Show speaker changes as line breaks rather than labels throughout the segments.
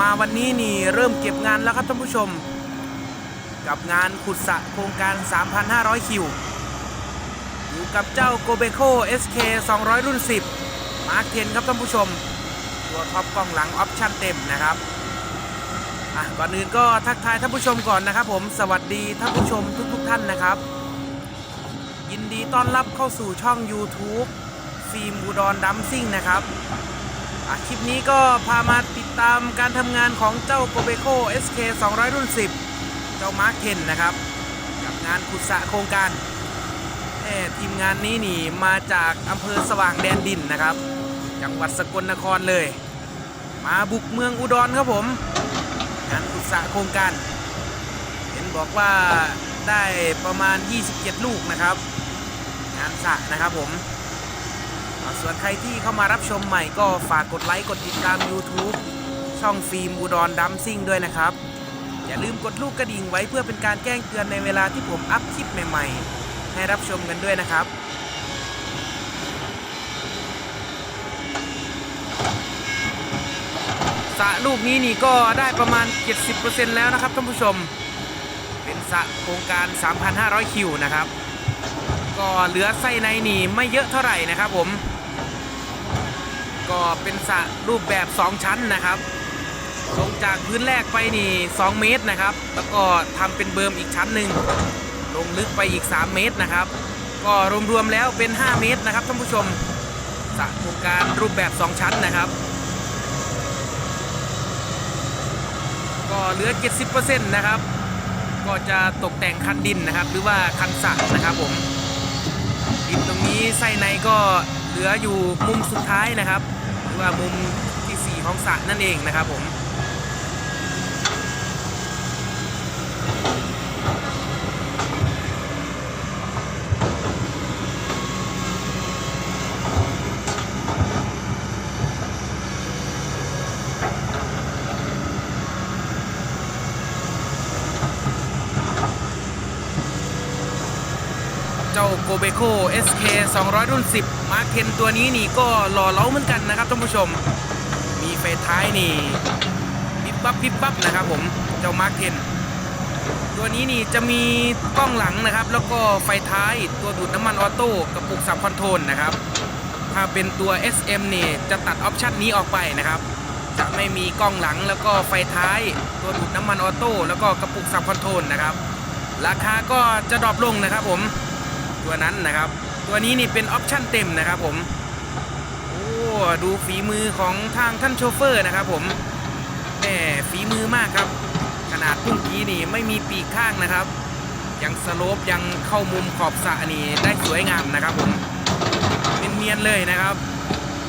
มาวันนี้นี่เริ่มเก็บงานแล้วครับท่านผู้ชม กับงานขุดสะโครงการ 3,500 คิว อยู่กับเจ้า g o b e c o SK 200 รุ่น 10 มาร์คเทนครับท่านผู้ชม ตัวท็อปกล้องหลังออปชั่นเต็มนะครับอะก่อนอื่นก็ทักทายท่านผู้ชมก่อนนะครับ ผมสวัสดีท่านผู้ชมทุกๆทท่านนะครับ ยินดีต้อนรับเข้าสู่ช่อง YouTube ฟิล์มอุดรดัมซิ่งนะครับ คลิปนี้ก็พามาติดตามการทำงานของเจ้า g o b e c o SK 200 รุ่น 10 เจ้ามาร์คเทนนะครับ กับงานขุดสระโครงการแทีมงานนี้นี่มาจากอำเภอสว่างแดนดินนะครับ จังหวัดสกลนครเลย มาบุกเมืองอุดรครับผม งานขุดสระโครงการ เห็นบอกว่าได้ประมาณ 27 ลูกนะครับ งานสระนะครับผม ส่วนใครที่เข้ามารับชมใหม่ก็ฝากกดไลค์กดติดตาม YouTube ช่องฟิล์มอุดรดัมซิ่งด้วยนะครับ อย่าลืมกดลูกกระดิ่งไว้เพื่อเป็นการแจ้งเตือนในเวลาที่ผมอัพคลิปใหม่ๆ ให้รับชมกันด้วยนะครับสระลูกนี้นี่ก็ได้ประมาณ 70%แล้วนะครับท่านผู้ชม เป็นสระโครงการ 3,500 คิวนะครับ ก็เหลือไส้ในนี่ไม่เยอะเท่าไหร่นะครับผม ก็เป็นสระรูปแบบ 2 ชั้นนะครับลงจากพื้นแรกไปนี่ 2 เมตรนะครับ แล้วก็ทำเป็นเบิร์มอีกชั้นหนึ่งลงลึกไปอีก 3 เมตรนะครับ ก็รวมๆแล้วเป็น 5 เมตรนะครับท่านผู้ชมสระโครงการรูปแบบ 2 ชั้นนะครับ ก็เหลือ 70%นะครับ ก็จะตกแต่งคันดินนะครับ หรือว่าคันสระนะครับผมดินตรงนี้ไส้ในก็ ลืออยู่มุมสุดท้ายนะครับหรือว่ามุมที่ 4 ของสระนั่นเองนะครับผม จ้าโกเบโค SK 200 รุ่น 10 มาเคนตัวนี้นี่ก็หล่อเล้าเหมือนกันนะครับท่านผู้ชม มีไฟท้ายนี่ปิบปั๊บปิบปั๊บนะครับผมเจ้ามาเคนตัวนี้นี่จะมีกล้องหลังนะครับ แล้วก็ไฟท้ายตัวดูดน้ำมันออโต้กับปุกสับคอนโทรลนะครับ ถ้าเป็นตัว SM นี่จะตัดออปชันนี้ออกไปนะครับจะไม่มีกล้องหลังแล้วก็ไฟท้ายตัวดูดน้ำมันออโต้แล้วก็กระปุกสับคอนโทรลนะครับ ราคาก็จะดรอปลงนะครับผม ตัวนั้นนะครับ ตัวนี้นี่เป็นออปชั่นเต็มนะครับผมโอ้ดูฝีมือของทางท่านโชเฟอร์นะครับผมแหมฝีมือมากครับ ขนาดพุ่งกี้นี่ไม่มีปีกข้างนะครับ ยังสโลปยังเข้ามุมขอบสระนี่ได้สวยงามนะครับผมเป็นเนียนเลยนะครับ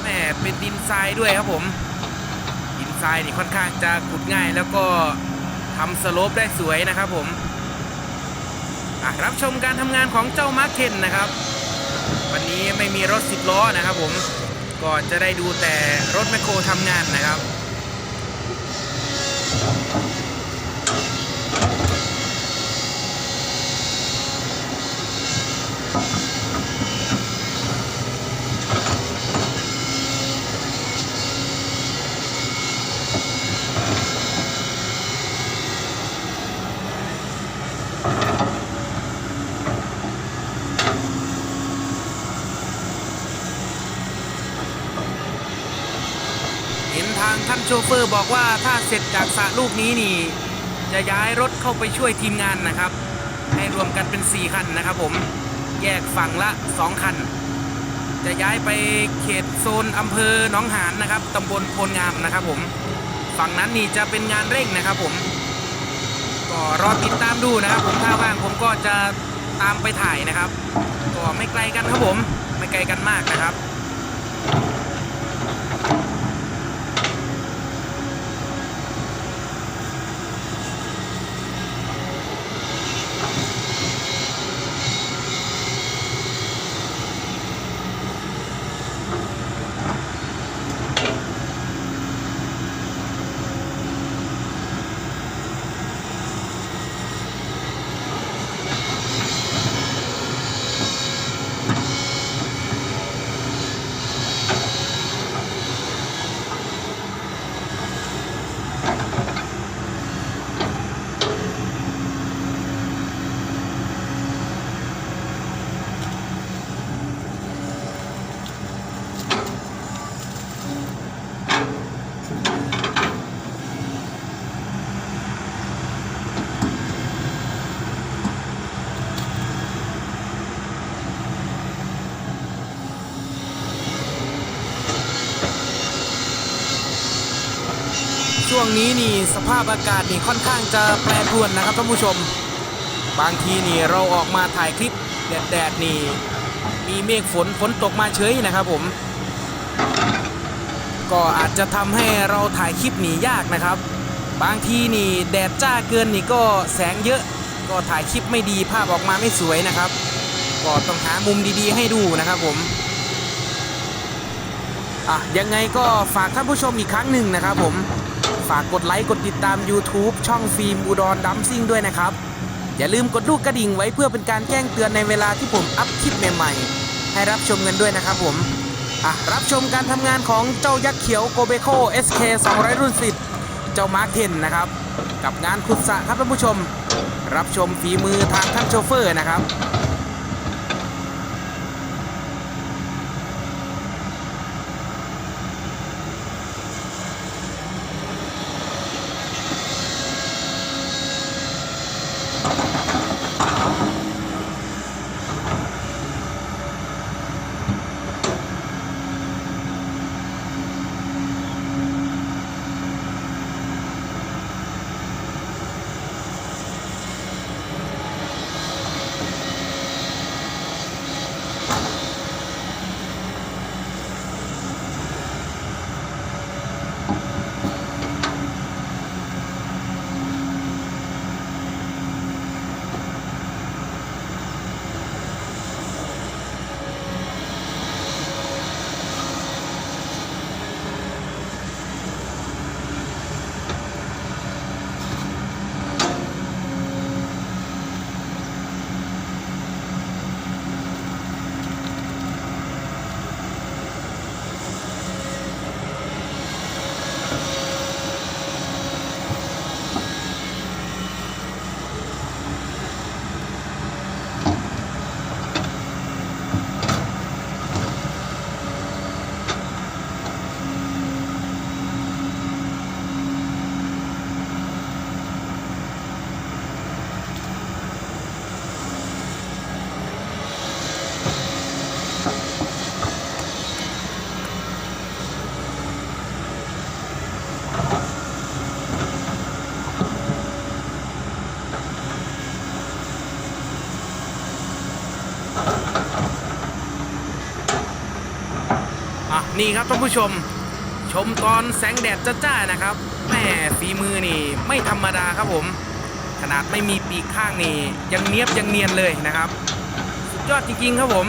แหมเป็นดินทรายด้วยครับผมดินทรายนี่ค่อนข้างจะขุดง่ายแล้วก็ทำสโลปได้สวยนะครับผม รับชมการทำงานของเจ้ามาร์เคนนะครับ วันนี้ไม่มีรถสิบล้อนะครับผมก็จะได้ดูแต่รถแมคโครทำงานนะครับ เห็นทางท่านโชเฟอร์บอกว่าถ้าเสร็จจากสระลูกนี้นี่ จะย้ายรถเข้าไปช่วยทีมงานนะครับ ให้รวมกันเป็น 4 คันนะครับผมแยกฝั่งละ 2 คัน จะย้ายไปเขตโซนอำเภอหนองหานนะครับตำบลโพลงามนะครับผมฝั่งนั้นนี่จะเป็นงานเร่งนะครับผมก็รอติดตามดูนะครับ ผมถ้าว่างผมก็จะตามไปถ่ายนะครับ ก็ไม่ไกลกันครับผม ไม่ไกลกันมากนะครับ ช่วงนี้นี่สภาพอากาศนี่ค่อนข้างจะแปรปรวนนะครับท่านผู้ชม บางทีนี่เราออกมาถ่ายคลิปแดดแดดนี่มีเมฆฝนฝนตกมาเฉยนะครับผม ก็อาจจะทำให้เราถ่ายคลิปหนียากนะครับ บางทีนี่แดดจ้าเกินนี่ก็แสงเยอะก็ถ่ายคลิปไม่ดีภาพออกมาไม่สวยนะครับ ก็ต้องหามุมดีๆ ให้ดูนะครับผมอะยังไงก็ฝากท่านผู้ชมอีกครั้งหนึ่งนะครับผม ฝากกดไลค์กดติดตาม YouTube ช่องฟิล์มอุดรดัมซิ่งด้วยนะครับ อย่าลืมกดลูกกระดิ่งไว้เพื่อเป็นการแจ้งเตือนในเวลาที่ผมอัพคลิปใหม่ๆ ให้รับชมกันด้วยนะครับผมอะรับชมการทำงานของเจ้ายักษ์เขียวโกเบโค SK 200 รุ่น10เจ้ามาร์คเทนนะครับ กับงานขุดสระครับท่านผู้ชม รับชมฝีมือทางท่านโชเฟอร์นะครับ นี่ครับท่านผู้ชม ชมตอนแสงแดดจ้าๆนะครับแม่ฝีมือนี่ไม่ธรรมดาครับผม ขนาดไม่มีปีกข้างนี่ยังเนียบยังเนียนเลยนะครับ สุดยอดจริงๆครับผม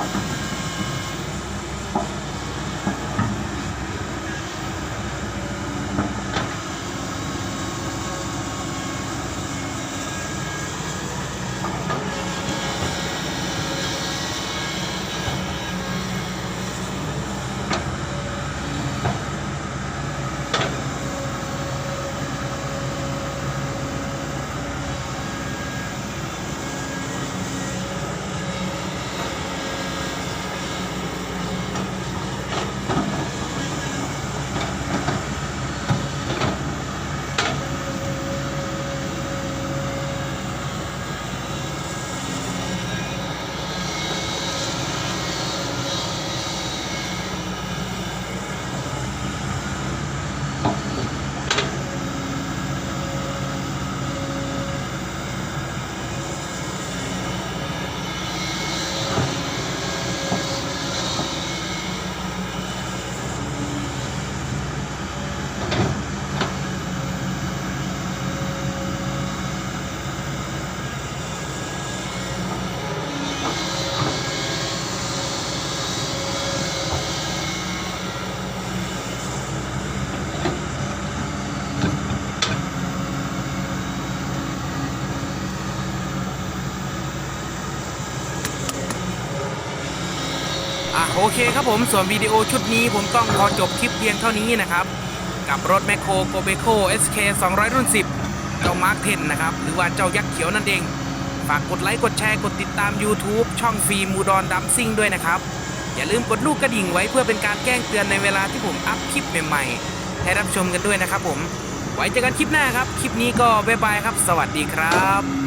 อ่ โอเคครับผมส่วนวิดีโอชุดนี้ผมต้องขอจบคลิปเพียงเท่านี้นะครับ กับรถแมคโครโกเบโค SK 200 รุ่น 10จ้ามาร์คเทนนะครับ หรือว่าเจ้ายักษ์เขียวนั่นเอง ฝากกดไลค์กดแชร์กดติดตาม YouTube ช่องฟีมูดอนดัมซิ่งด้วยนะครับ อย่าลืมกดลูกกระดิ่งไว้เพื่อเป็นการแจ้งเตือนในเวลาที่ผมอัพคลิปใหม่ๆ ให้รับชมกันด้วยนะครับผม ไว้เจอกันคลิปหน้าครับ คลิปนี้ก็บ๊ายบายครับ สวัสดีครับ